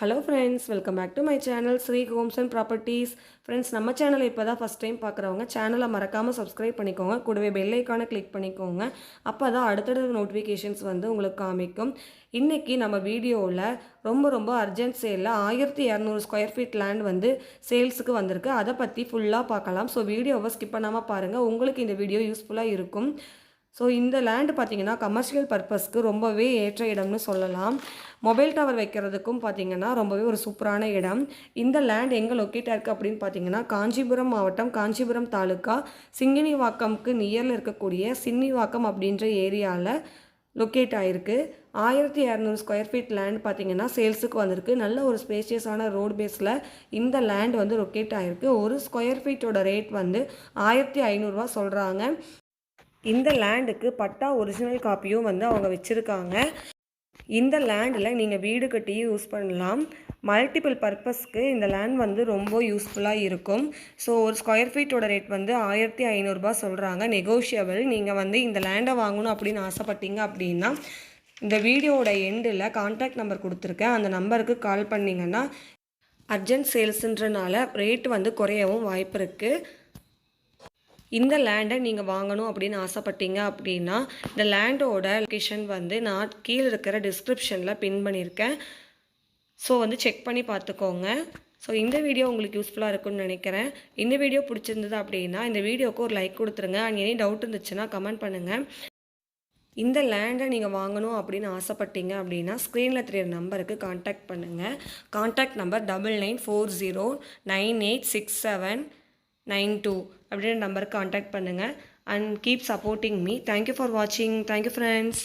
Hello friends welcome back to my channel Sri homes and properties friends நம்ம சேனலை இப்போ தான் ஃபஸ்ட் டைம் பார்க்குறவங்க சேனலை மறக்காமல் சப்ஸ்கிரைப் பண்ணிக்கோங்க. கூடவே பெல் ஐக்கானை கிளிக் பண்ணிக்கோங்க. அப்போ தான் அடுத்தடுத்த நோட்டிஃபிகேஷன்ஸ் வந்து உங்களுக்கு காமிக்கும். இன்றைக்கி நம்ம வீடியோவில் ரொம்ப ரொம்ப அர்ஜென்ட் சேலில் ஆயிரத்தி இரநூறு ஸ்கொயர் ஃபீட் லேண்ட் வந்து சேல்ஸுக்கு வந்திருக்கு. அதை பற்றி ஃபுல்லாக பார்க்கலாம். ஸோ வீடியோவை ஸ்கிப் பண்ணாமல் பாருங்கள் உங்களுக்கு இந்த வீடியோ யூஸ்ஃபுல்லாக இருக்கும். ஸோ இந்த லேண்டு பார்த்திங்கன்னா கமர்ஷியல் பர்பஸ்க்கு ரொம்பவே ஏற்ற இடம்னு சொல்லலாம். மொபைல் டவர் வைக்கிறதுக்கும் பார்த்தீங்கன்னா ரொம்பவே ஒரு சூப்பரான இடம். இந்த லேண்ட் எங்கே லொக்கேட்டாக இருக்குது அப்படின்னு பார்த்தீங்கன்னா காஞ்சிபுரம் மாவட்டம் காஞ்சிபுரம் தாலுக்கா சிங்கினிவாக்கம்க்கு நியரில் இருக்கக்கூடிய சின்னிவாக்கம் அப்படின்ற ஏரியாவில் லொக்கேட் ஆகிருக்கு ஆயிரத்தி இரநூறு ஸ்கொயர் ஃபீட் லேண்ட் பார்த்தீங்கன்னா சேல்ஸுக்கு வந்திருக்கு. நல்ல ஒரு ஸ்பேஷியஸான ரோட் பேஸில் இந்த லேண்ட் வந்து லொக்கேட் ஆகிருக்கு ஒரு ஸ்கொயர் ஃபீட்டோட ரேட் வந்து ஆயிரத்தி ஐநூறுரூவா சொல்கிறாங்க இந்த லேண்டுக்கு பட்டா ஒரிஜினல் காப்பியும் வந்து அவங்க வச்சுருக்காங்க. இந்த லேண்டில் நீங்கள் வீடு கட்டியும் யூஸ் பண்ணலாம். மல்டிபிள் பர்பஸ்க்கு இந்த லேண்ட் வந்து ரொம்ப யூஸ்ஃபுல்லாக இருக்கும். ஸோ ஒரு ஸ்கொயர் ஃபீட்டோட ரேட் வந்து ஆயிரத்தி ஐநூறுரூபா சொல்கிறாங்க நெகோஷியபிள் நீங்கள் வந்து இந்த லேண்டை வாங்கணும் அப்படின்னு ஆசைப்பட்டீங்க அப்படின்னா இந்த வீடியோவோட எண்டில் கான்டாக்ட் நம்பர் கொடுத்துருக்கேன். அந்த நம்பருக்கு கால் பண்ணிங்கன்னா அர்ஜென்ட் சேல்ஸுன்றனால ரேட் வந்து குறையவும் வாய்ப்பு இருக்குது இந்த லேண்டை நீங்கள் வாங்கணும் அப்படின்னு ஆசைப்பட்டீங்க அப்படின்னா இந்த லேண்டோட லொக்கேஷன் வந்து நான் கீழே இருக்கிற டிஸ்கிரிப்ஷனில் பின் பண்ணியிருக்கேன். ஸோ வந்து செக் பண்ணி பார்த்துக்கோங்க. ஸோ இந்த வீடியோ உங்களுக்கு யூஸ்ஃபுல்லாக இருக்கும்னு நினைக்கிறேன். இந்த வீடியோ பிடிச்சிருந்தது அப்படின்னா இந்த வீடியோக்கு ஒரு லைக் கொடுத்துருங்க. அண்ட் எனி டவுட் இருந்துச்சுன்னா கமெண்ட் பண்ணுங்கள் இந்த லேண்டை நீங்கள் வாங்கணும் அப்படின்னு ஆசைப்பட்டீங்க அப்படின்னா ஸ்க்ரீனில் தெரியிற நம்பருக்கு காண்டாக்ட் பண்ணுங்கள் contact number double nine four zero nine eight six seven nine two அப்படின்ற நம்பருக்கு காண்டாக்ட் பண்ணுங்கள் and keep supporting me thank you for வாட்சிங் தேங்க்யூ ஃப்ரெண்ட்ஸ்